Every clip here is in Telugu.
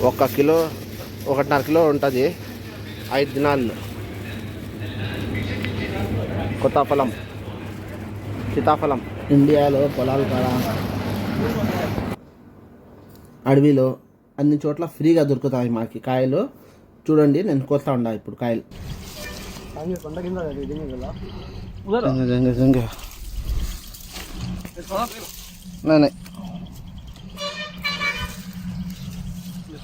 ఒక కిలో ఒకటిన్నర కిలో ఉంటుంది. ఐదు దినాలు. కొత్తఫలం. సీతాఫలం. ఇండియాలో పొలాలు కాడ అడవిలో అన్ని చోట్ల ఫ్రీగా దొరుకుతాయి మాకు కాయలు. చూడండి నేను కోస్తా ఉండా ఇప్పుడు కాయలు.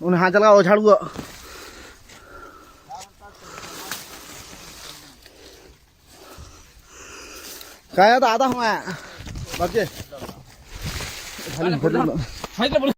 उन्हें हाथ चला वो झाड़ू काय आता आता हुआ बाकी खाली फोटो सांगितलं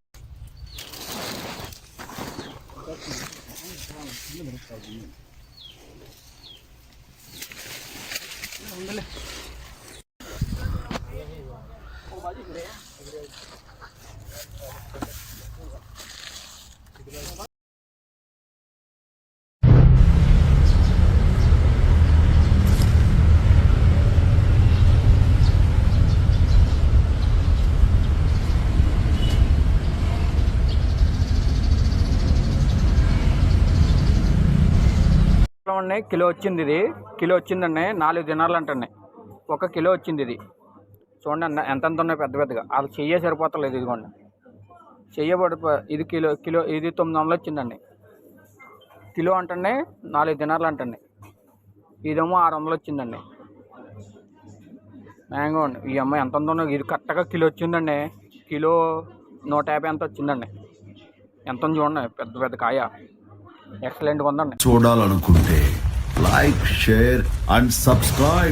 ఉన్నాయి కిలో వచ్చింది ఇది. కిలో వచ్చిందండి నాలుగు దినాలు అంటండి ఒక కిలో వచ్చింది ఇది. చూడండి ఎంతెంత ఎంత ఎంత ఉన్నాయి పెద్ద పెద్దగా. అది చెయ్యే సరిపోతలేదు ఇదిగోండి. చెయ్యబడి ఇది కిలో కిలో ఇది తొమ్మిది వందలు వచ్చిందండి. కిలో అంటండి నాలుగు దినాలు అంటండి ఇదేమో ఆరు వందలు వచ్చిందండి. మ్యాంగో అండి ఈ అమ్మాయి ఎంత ఉందో ఇది కరెక్ట్గా కిలో వచ్చిందండి. కిలో నూట యాభై ఎంత వచ్చిందండి. ఎంత చూడండి పెద్ద పెద్ద కాయ. ఎక్సలెంట్గా ఉందండి. చూడాలనుకుంటే లైక్ షేర్ అండ్ సబ్స్క్రైబ్.